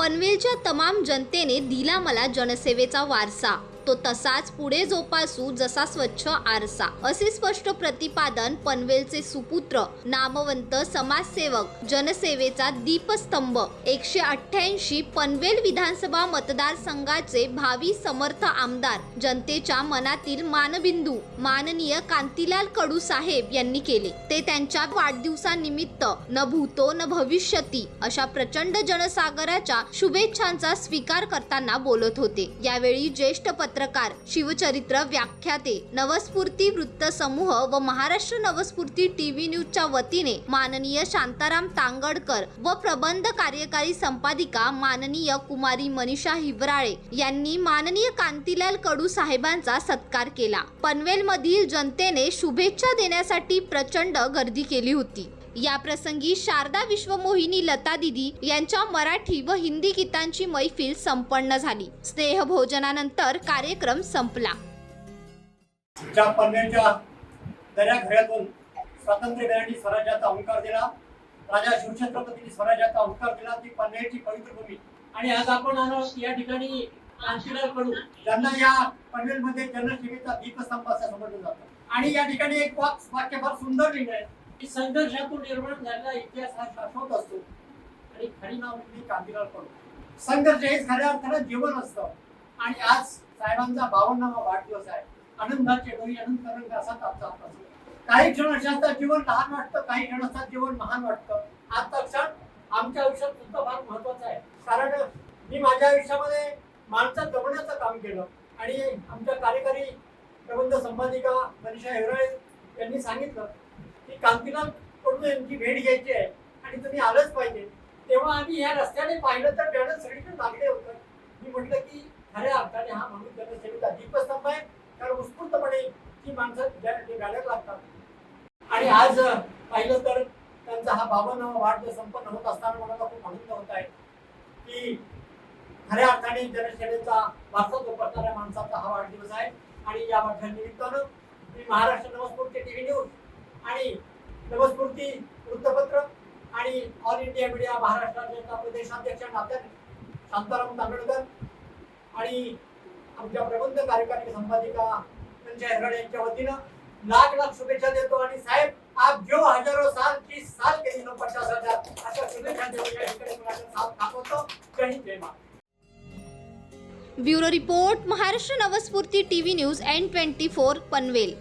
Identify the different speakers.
Speaker 1: पनवेलच्या तमाम जनतेने दिला मला जनसेवेचा वारसा. तो तसाच पुढे जोपासू जसा स्वच्छ आरसा. असे स्पष्ट प्रतिपादन पनवेलचे सुपुत्र नामवंत समाजसेवक जनसेवेचा दीपस्तंभ. एकशे अठ्ठ्याऐंशी पनवेल विधानसभा मतदारसंघाचे भावी समर्थ आमदार जनतेच्या मनातील मानबिंदू माननीय कांतीलाल कडू साहेब यांनी केले. ते त्यांच्या वाढदिवसानिमित्त न भूतो न भविष्यती अशा प्रचंड जनसागराच्या शुभेच्छांचा स्वीकार करताना बोलत होते. यावेळी ज्येष्ठ पत्र पत्रकार शिवचरित्र व्याख्याते नवस्फूर्ती वृत्त समूह व महाराष्ट्र नवस्फूर्ती टीव्ही न्यूजच्या वतीने माननीय शांताराम तांगडकर व प्रबंध कार्यकारी संपादिका माननीय कुमारी मनीषा हिवराळे यांनी माननीय कांतीलाल कडू साहेबांचा सत्कार केला. पनवेलमधील जनतेने शुभेच्छा देण्यासाठी प्रचंड गर्दी केली होती. याप्रसंगी शारदा विश्वमोहिनी लता दिदी यांच्या मराठी व हिंदी गीतांची मैफिल संपन्न झाली. स्नेहभोजनानंतर कार्यक्रम संपला.
Speaker 2: दर्याखऱ्यातून स्वातंत्र्य देण्याची स्वराज्याचा अंकार दिला. राजा शिवछत्रपतींनी स्वराज्याचा अंकार दिला. ती पनवेलची पवित्र भूमी.
Speaker 3: आणि आज आपण आहोत या ठिकाणी कांशीलाल कडू
Speaker 2: ज्यांना या पनवेलमध्ये जनसेवेचा दीपस्तंभ असं समजलं जातं. आणि या ठिकाणी एक वाक्य फार सुंदर लिहिलं आहे
Speaker 3: की संघर्षातून निर्माण झालेला इतिहास हा
Speaker 2: शाश्वत असतो.
Speaker 3: आणि खरी नाव
Speaker 2: मी कांतीलाल पडतो संघर्ष हे खऱ्या अर्थानं जीवन असतं. आणि आज साहेबांचा बावन्नावा वाढदिवस आहे. आनंदाचे डोळी आनंद रंग असा आजचा हा काही क्षण असे असतात जीवन लहान वाटतं काही क्षण असतात जीवन महान वाटतं. आजचा क्षण आमच्या आयुष्यात सुद्धा फार महत्त्वाचा आहे. कारण मी माझ्या आयुष्यामध्ये माणसं जगण्याचं काम केलं. आणि आमच्या कार्यकारी प्रबंध संपादिका मनीषा हेवराळे यांनी सांगितलं की कांतीलाल कडू यांची भेट घ्यायची आहे आणि तुम्ही आलंच पाहिजे. तेव्हा आम्ही या रस्त्याने पाहिलं तर डॅडं सगळीकडे लागले होतं. मी म्हटलं की खऱ्या अर्थाने हा माणूस जनसेवेचा दीपस्तंभ आहे. कारण उत्स्फूर्तपणे ही माणसं ज्या लागतात. आणि आज पाहिलं तर त्यांचा हा बावन्नावा वाढदिवस संपन्न होत असताना मला खूप आनंद होत आहे. की खऱ्या अर्थाने जनसेवेचा वारसा जोपासणाऱ्या माणसाचा हा वाढदिवस आहे. आणि या निमित्तानं मी महाराष्ट्र नवस्फूर्ती टीव्ही न्यूज आणि नवस्फूर्ती वृत्तपत्र आणि ऑल इंडिया मीडिया महाराष्ट्राच्या प्रदेशाध्यक्ष नात्याने शांताराम तांबेडकर आणि आमच्या प्रबंध कार्यकारी संपादिका संजय हेराडे यांच्या वतीनं लाख लाख शुभेच्छा देतो आणि साहेब आप जो हजारो साल तीस साल के दिनों पचास हजार अशा शुभेच्छा देतो या ठिकाणी मुलाखत साथ थांबवतो जय जय
Speaker 1: bureau report Maharashtra Navsphurti TV news N twenty four Panvel.